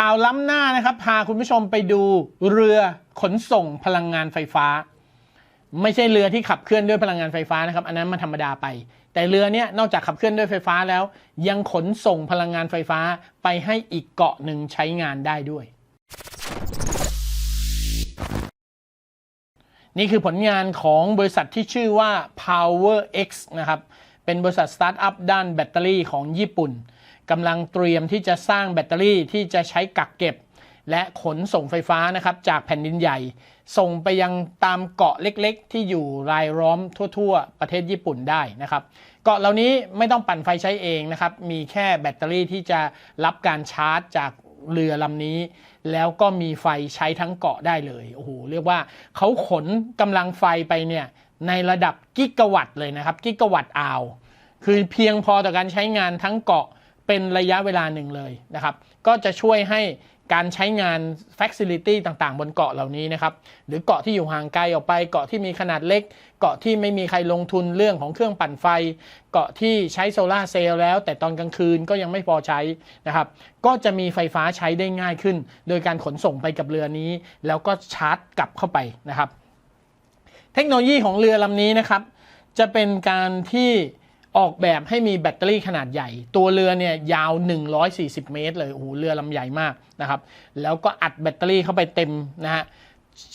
ข่าวล้ำหน้านะครับ พาคุณผู้ชมไปดูเรือขนส่งพลังงานไฟฟ้า ไม่ใช่เรือที่ขับเคลื่อนด้วยพลังงานไฟฟ้านะครับ อันนั้นมันธรรมดาไป แต่เรือเนี้ยนอกจากขับเคลื่อนด้วยไฟฟ้าแล้ว ยังขนส่งพลังงานไฟฟ้าไปให้อีกเกาะหนึ่งใช้งานได้ด้วย นี่คือผลงานของบริษัทที่ชื่อว่า PowerX นะครับเป็นบริษัทสตาร์ทอัพด้านแบตเตอรี่ของญี่ปุ่น กำลังเตรียมที่จะสร้างแบตเตอรี่ที่จะใช้กักเก็บ และขนส่งไฟฟ้านะครับจากแผ่นดินใหญ่ ส่งไปยังตามเกาะเล็กๆ ที่อยู่รายล้อมทั่ว ๆ ประเทศญี่ปุ่นได้นะครับ เกาะเหล่านี้ไม่ต้องปั่นไฟใช้เองนะครับ มีแค่แบตเตอรี่ที่จะรับการชาร์จจากเรือลำนี้ แล้วก็มีไฟใช้ทั้งเกาะได้เลยโอ้โหเรียกว่าเขาขนกำลังไฟไปเนี่ยในระดับกิกะวัตต์เลยนะครับ กิกะวัตต์อาว คือเพียงพอต่อการใช้งานทั้งเกาะ เป็นระยะเวลาหนึ่งเลยนะครับ ก็จะช่วยให้การใช้งาน Facility ต่างๆ บนเกาะเหล่านี้นะครับ หรือเกาะที่อยู่ห่างไกลออกไป เกาะที่มีขนาดเล็ก เกาะที่ไม่มีใครลงทุนเรื่องของเครื่องปั่นไฟ เกาะที่ใช้โซลาเซลล์แล้ว แต่ตอนกลางคืนก็ยังไม่พอใช้นะครับ ก็จะมีไฟฟ้าใช้ได้ง่ายขึ้น โดยการขนส่งไปกับเรือนี้ แล้วก็ชาร์จกลับเข้าไปนะครับ เทคโนโลยีของเรือลำนี้นะครับ จะเป็นการที่ ออกแบบให้มีแบตเตอรี่ขนาดใหญ่ ตัวเรือเนี่ยยาว 140 เมตรเลยโอ้โหเรือลำใหญ่มากนะครับ แล้วก็อัดแบตเตอรี่เข้าไปเต็มนะฮะ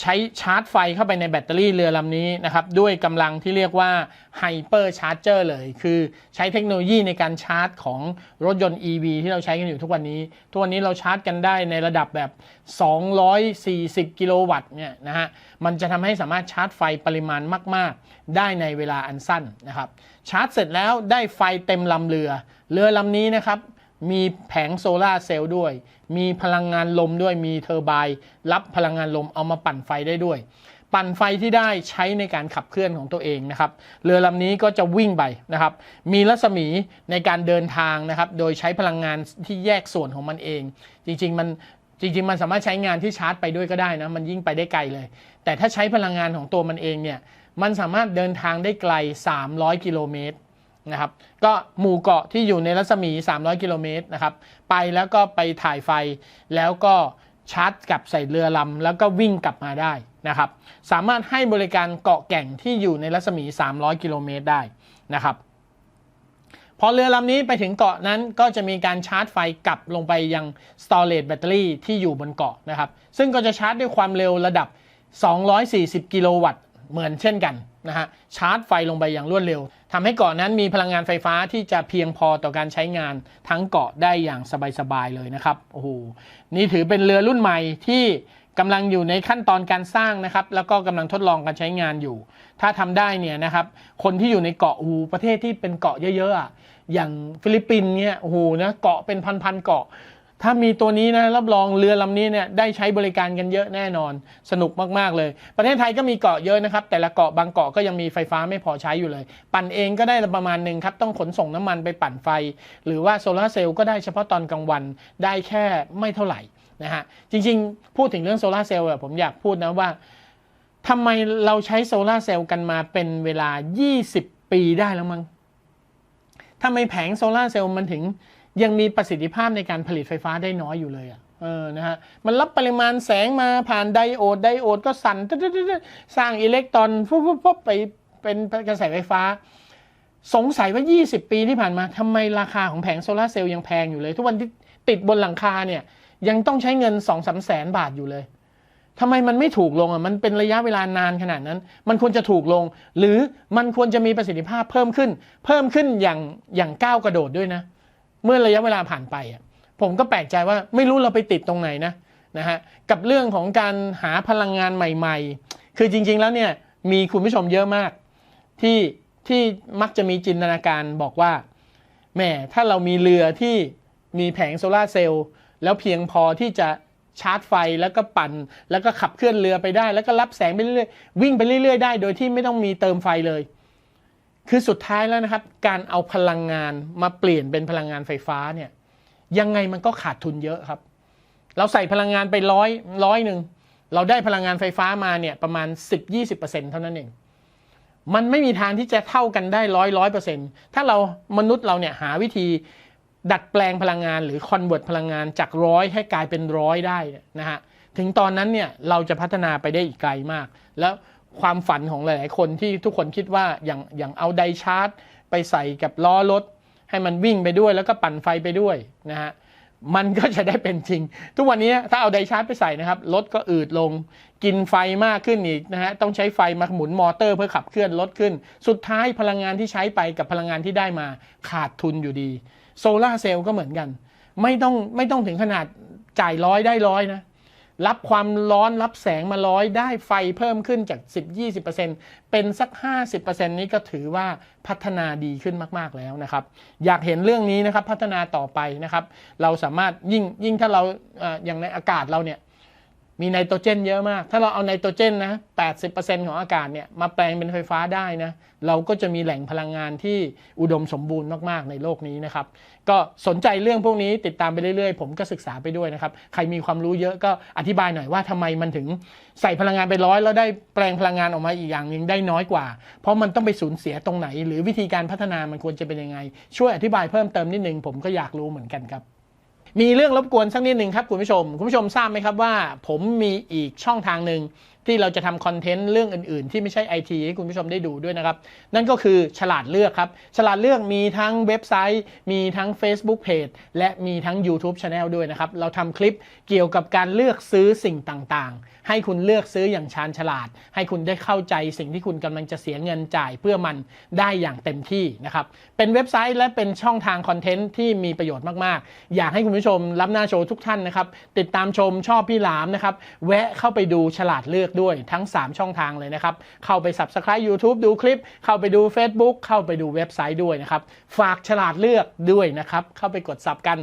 ใช้ชาร์จไฟเข้าไปในแบตเตอรี่เรือลำนี้นะครับด้วยกำลังที่เรียกว่าไฮเปอร์ชาร์จเจอร์เลย คือใช้เทคโนโลยีในการชาร์จของรถยนต์ EV ที่เราใช้กันอยู่ทุกวันนี้ ทุกวันนี้เราชาร์จกันได้ในระดับแบบ 240 กิโลวัตต์เนี่ยนะฮะมันจะทำให้สามารถชาร์จไฟปริมาณมาก ๆ ได้ในเวลาอันสั้นนะครับชาร์จเสร็จแล้วได้ไฟเต็มลำเรือ เรือลำนี้นะครับ มีแผงโซลาร์เซลล์ด้วย มีพลังงานลมด้วย มีเทอร์ไบน์รับพลังงานลมเอามาปั่นไฟได้ด้วย ปั่นไฟที่ได้ใช้ในการขับเคลื่อนของตัวเองนะครับ เรือลำนี้ก็จะวิ่งไปนะครับ มีรัศมีในการเดินทางนะครับ โดยใช้พลังงานที่แยกส่วนของมันเอง จริงๆมันจริงๆ มันสามารถใช้งานที่ชาร์จไปด้วยก็ได้นะ มันยิ่งไปได้ไกลเลย แต่ถ้าใช้พลังงานของตัวมันเองเนี่ย มันสามารถเดินทางได้ไกล 300 กิโลเมตร นะครับก็หมู่เกาะที่อยู่ในรัศมี 300 กิโลเมตรนะครับไปแล้วก็ไปถ่ายไฟแล้วก็ชาร์จกลับใส่เรือลำแล้วก็วิ่งกลับมาได้นะครับสามารถให้บริการเกาะแก่งที่อยู่ในรัศมี 300 กิโลเมตรได้นะครับพอเรือลำนี้ไปถึงเกาะนั้นก็จะมีการชาร์จไฟกลับลงไปยัง storage battery ที่อยู่บนเกาะนะครับซึ่งก็จะชาร์จด้วยความเร็วระดับ 240 กิโลวัตต์เหมือนเช่นกัน นะฮะชาร์จไฟลงไปอย่างรวดเร็วทำให้เกาะนั้นมีพลังงานไฟฟ้าที่จะเพียงพอต่อการใช้งานทั้งเกาะได้อย่างสบายๆเลยนะครับโอ้โหนี่ถือเป็นเรือรุ่นใหม่ที่กำลังอยู่ในขั้นตอนการสร้างนะครับ แล้วก็กำลังทดลองการใช้งานอยู่ ถ้าทำได้เนี่ยนะครับ คนที่อยู่ในเกาะโอ้ประเทศที่เป็นเกาะเยอะๆอะอย่างฟิลิปปินส์เนี่ยโอ้โหนะเกาะเป็นพันๆเกาะ ถ้ามีตัวนี้นะรับรองเรือลำนี้เนี่ยได้ใช้บริการกันเยอะแน่นอน สนุกมากๆเลย ประเทศไทยก็มีเกาะเยอะนะครับ แต่ละเกาะบางเกาะก็ยังมีไฟฟ้าไม่พอใช้อยู่เลย ปั่นเองก็ได้ประมาณหนึ่งครับ ต้องขนส่งน้ำมันไปปั่นไฟ หรือว่าโซลาเซลล์ก็ได้เฉพาะตอนกลางวันได้แค่ไม่เท่าไหร่นะฮะจริงๆ พูดถึงเรื่องโซลาเซลล์ผมอยากพูดนะว่าทำไมเราใช้โซลาเซลล์กันมาเป็นเวลา 20 ปีได้แล้วมั้งทำไมแผงโซลาเซลล์มันถึง ยังมีประสิทธิภาพในการผลิตไฟฟ้าได้น้อยอยู่เลยอะเออนะฮะมันรับปริมาณแสงมาผ่านไดโอดไดโอดก็สั่นสร้างอิเล็กตรอนฟุบๆๆไปเป็นกระแสไฟฟ้า สงสัยว่า 20 ปีที่ผ่านมาทำไมราคาของแผงโซลาร์เซลล์ยังแพงอยู่เลย ทุกวันที่ติดบนหลังคาเนี่ยยังต้องใช้เงิน2องสาแสนบาทอยู่เลยทำไมมันไม่ถูกลงอะ มันเป็นระยะเวลานานขนาดนั้น มันควรจะถูกลง หรือมันควรจะมีประสิทธิภาพเพิ่มขึ้น เพิ่มขึ้นอย่างอย่างก้าวกระโดดด้วยนะ เมื่อระยะเวลาผ่านไปอะผมก็แปลกใจว่าไม่รู้เราไปติดตรงไหนนะนะฮะกับเรื่องของการหาพลังงานใหม่ๆ คือจริง ๆแล้วเนี่ยมีคุณผู้ชมเยอะมาก ที่ที่มักจะมีจินตนาการบอกว่าแหมถ้าเรามีเรือที่มีแผงโซลาร์เซลล์แล้วเพียงพอที่จะชาร์จไฟแล้วก็ปั่น แล้วก็ขับเคลื่อนเรือไปได้ แล้วก็รับแสงไปเรื่อยๆวิ่งไปเรื่อยๆได้ โดยที่ไม่ต้องมีเติมไฟเลย คือสุดท้ายแล้วนะครับ การเอาพลังงานมาเปลี่ยนเป็นพลังงานไฟฟ้าเนี่ยยังไงมันก็ขาดทุนเยอะครับ เราใส่พลังงานไปร้อยร้อยหนึ่งเราได้พลังงานไฟฟ้ามาเนี่ยประมาณ 10-20%เท่านั้นเอง มันไม่มีทางที่จะเท่ากันได้ร้อยร้อยเปอร์เซ็นต์ถ้าเรามนุษย์เราเนี่ยหาวิธีดัดแปลงพลังงานหรือคอนเวิร์ตพลังงานจากร้อยให้กลายเป็นร้อยได้นะฮะถึงตอนนั้นเนี่ยเราจะพัฒนาไปได้อีกไกลมาก แล้ว ความฝันของหลาย ๆ คนที่ทุกคนคิดว่าอย่างอย่างเอาไดชาร์จ ไปใส่กับล้อรถ ให้มันวิ่งไปด้วยแล้วก็ปั่นไฟไปด้วยนะฮะมันก็จะได้เป็นจริง ทุกวันนี้ถ้าเอาไดชาร์จไปใส่นะครับรถก็อืดลง กินไฟมากขึ้นอีกนะฮะต้องใช้ไฟมาหมุนมอเตอร์เพื่อขับเคลื่อนรถขึ้น สุดท้ายพลังงานที่ใช้ไปกับพลังงานที่ได้มาขาดทุนอยู่ดีโซลาร์เซลล์ก็เหมือนกัน ไม่ต้องไม่ต้องถึงขนาดจ่ายร้อยได้ร้อยนะ รับความร้อนรับแสงมาร้อยได้ไฟเพิ่มขึ้นจาก 10-20%เป็นสัก 50%นี้ก็ถือว่าพัฒนาดีขึ้นมาก ๆ แล้วนะครับ อยากเห็นเรื่องนี้นะครับพัฒนาต่อไปนะครับ เราสามารถยิ่งยิ่งถ้าเราอย่างในอากาศเราเนี่ย มีไนโตรเจนเยอะมาก ถ้าเราเอาไนโตรเจนนะ80%ของอากาศเนี่ยมาแปลงเป็นไฟฟ้าได้นะเราก็จะมีแหล่งพลังงานที่อุดมสมบูรณ์มากๆในโลกนี้นะครับ ก็สนใจเรื่องพวกนี้ติดตามไปเรื่อยๆ ผมก็ศึกษาไปด้วยนะครับ ใครมีความรู้เยอะก็อธิบายหน่อยว่าทำไมมันถึงใส่พลังงานไปร้อยแล้วได้แปลงพลังงานออกมาอีกอย่างหนึ่งได้น้อยกว่า เพราะมันต้องไปสูญเสียตรงไหน หรือวิธีการพัฒนามันควรจะเป็นยังไง ช่วยอธิบายเพิ่มเติมนิดนึงผมก็อยากรู้เหมือนกันครับ มีเรื่องรบกวนสักนิดหนึ่งครับคุณผู้ชม คุณผู้ชมทราบไหมครับว่า ผมมีอีกช่องทางหนึ่งที่เราจะทำคอนเทนต์เรื่องอื่น ๆ ที่ไม่ใช่ไอทีให้คุณผู้ชมได้ดูด้วยนะครับ นั่นก็คือฉลาดเลือกครับ ฉลาดเลือกมีทั้งเว็บไซต์ มีทั้ง Facebook Page และมีทั้ง YouTube Channel ด้วยนะครับ เราทำคลิปเกี่ยวกับการเลือกซื้อสิ่งต่างๆให้คุณเลือกซื้ออย่างชาญฉลาด ให้คุณได้เข้าใจสิ่งที่คุณกำลังจะเสียเงินจ่ายเพื่อมันได้อย่างเต็มที่นะครับ เป็นเว็บไซต์และเป็นช่องทางคอนเทนต์ที่มีประโยชน์มากๆ อยากให้คุณผู้ชมรับหน้าโชว์ทุกท่านนะครับ ติดตามชมชอบพี่หลามนะครับ แวะเข้าไปดูฉลาดเลือกด้วยทั้ง 3 ช่องทางเลยนะครับ เข้าไป Subscribe YouTube ดูคลิป เข้าไปดู Facebook เข้าไปดูเว็บไซต์ด้วยนะครับ ฝากฉลาดเลือกด้วยนะครับ เข้าไปกดซับกัน